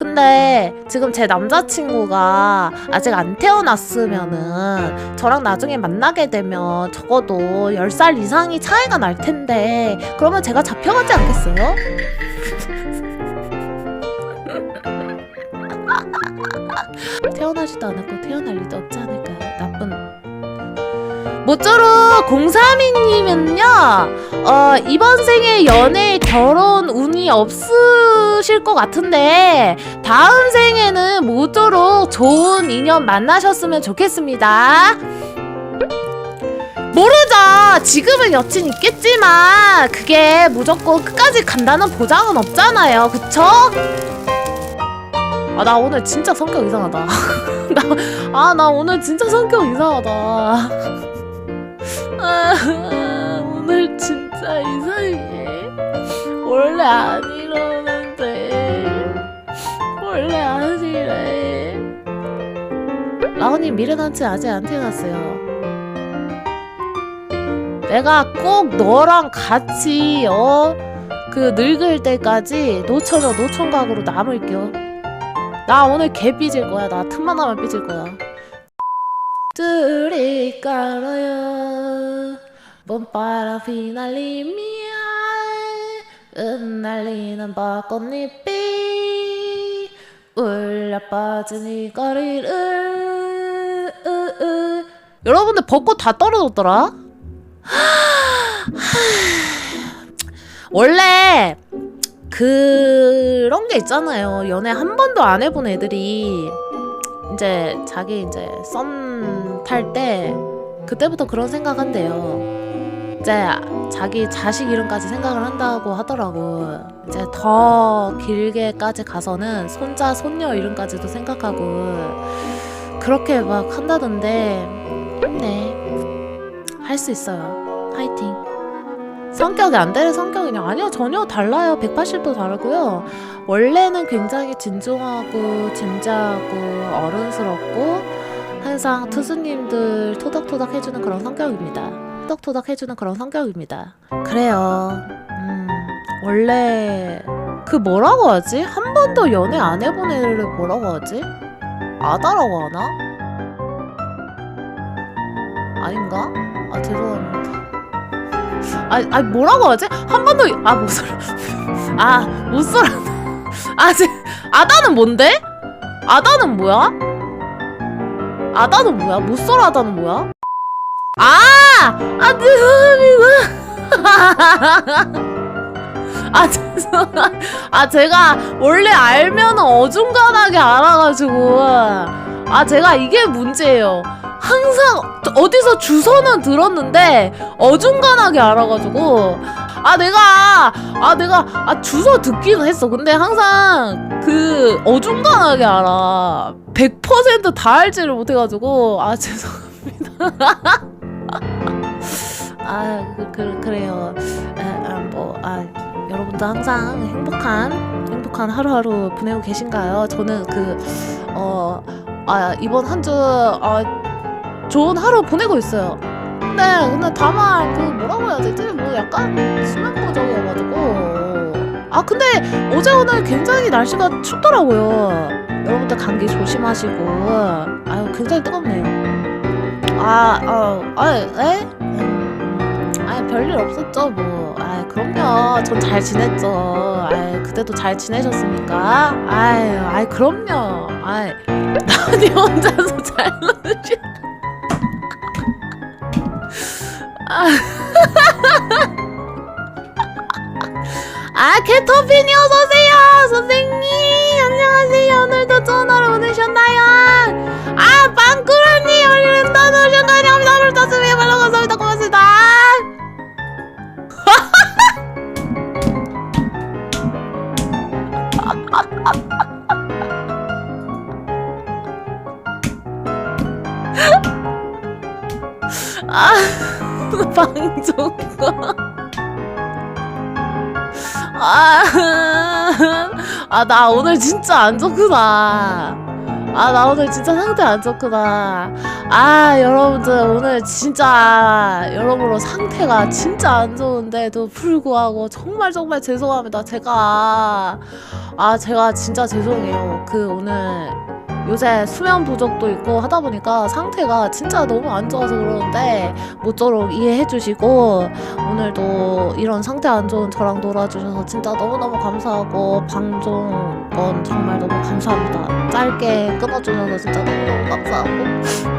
근데 지금 제 남자친구가 아직 안 태어났으면은 저랑 나중에 만나게 되면 적어도 10살 이상이 차이가 날 텐데 그러면 제가 잡혀가지 않겠어요? 태어나지도 않았고 태어날 리도 없지 않을까요? 모쪼록 032님은요 어, 이번 생에 연애 결혼 운이 없으실 것 같은데 다음 생에는 모쪼록 좋은 인연 만나셨으면 좋겠습니다. 모르죠. 지금은 여친 있겠지만 그게 무조건 끝까지 간다는 보장은 없잖아요. 그쵸? 아, 나 오늘 진짜 성격 이상하다. 나, 아, 나 오늘 진짜 성격 이상하다. 아, 오늘 진짜 이상해. 원래 안 이러는데. 원래 아니래. 라온님 미래단체 아직 안 태어났어요. 내가 꼭 너랑 같이 어 그 늙을 때까지 노처녀 노총각으로 남을게요. 나 오늘 개 삐질 거야. 나 틈만 하면 삐질 거야. 둘이 깔아요. 봄바람 휘날리며 흩날리는 벚꽃잎이 울려 빠진 이 거리를 여러분들 벚꽃 다 떨어졌더라? 원래 그런 게 있잖아요. 연애 한 번도 안 해본 애들이 이제 자기 이제 썸 탈 때 그때부터 그런 생각한대요. 이제 자기 자식 이름까지 생각을 한다고 하더라고. 이제 더 길게까지 가서는 손자 손녀 이름까지도 생각하고 그렇게 막 한다던데 네. 할 수 있어요. 화이팅. 성격이 안 되는 성격이냐? 아니요, 전혀 달라요. 180도 다르고요. 원래는 굉장히 진중하고 진지하고 어른스럽고 항상 투수님들 토닥토닥 해주는 그런 성격입니다. 토닥토닥 해주는 그런 성격입니다. 그래요. 음, 원래 그 뭐라고 하지? 한 번도 연애 안 해본 애를 뭐라고 하지? 아다라고 하나? 아닌가? 아 죄송합니다. 아, 아 뭐라고 하지? 한 번도 아 못쏠 아 못쏠 아제 아다는 뭔데? 아다는 뭐야? 아다는 뭐야? 못쏠 아다는 뭐야? 아! 아 죄송합니다. 아 죄송 아 제가 원래 알면 어중간하게 알아가지고. 아 제가 이게 문제예요. 항상 어디서 주소는 들었는데 어중간하게 알아가지고. 아 내가 아 내가 아 주소 듣기는 했어. 근데 항상 그 어중간하게 알아. 100%다 알지를 못해가지고. 아 죄송합니다 아 그, 그, 그래요 뭐아 여러분도 항상 행복한 행복한 하루하루 보내고 계신가요 저는 그 그어아 이번 한주 어, 좋은 하루 보내고 있어요. 근데 근데 다만 그 뭐라고 해야 되지? 뭐 약간 수면무적이어가지고 아 근데 어제 오늘 굉장히 날씨가 춥더라고요. 여러분들 감기 조심하시고 아유 굉장히 뜨겁네요. 아 어 아 에? 음, 아 별일 없었죠 뭐. 아 그럼요. 전 잘 지냈죠. 아 그때도 잘 지내셨습니까? 아유 아이 그럼요. 아이 나니 혼자서 잘 노시. 아, 캐터핀이 어서오세요! 선생님! 안녕하세요. 오늘도 좋은 하루 보내셨나요? 아! 우리는 더 노션가니 감사합니다. 떴으면 말로 감사합니다. 고맙습니다. 아, 방종과. 아, 아, 나 오늘 진짜 안 좋구나. 아, 나 오늘 진짜 상태 안 좋구나. 아, 여러분들, 오늘 진짜, 여러모로 상태가 진짜 안 좋은데도 불구하고 정말 정말 죄송합니다. 제가, 아, 제가 진짜 죄송해요. 그, 오늘, 요새 수면 부족도 있고 하다 보니까 상태가 진짜 너무 안 좋아서 그러는데 모쪼록 이해해 주시고 오늘도 이런 상태 안 좋은 저랑 놀아주셔서 진짜 너무너무 감사하고 방송건 정말 너무 감사합니다. 짧게 끊어주셔서 진짜 너무너무 감사하고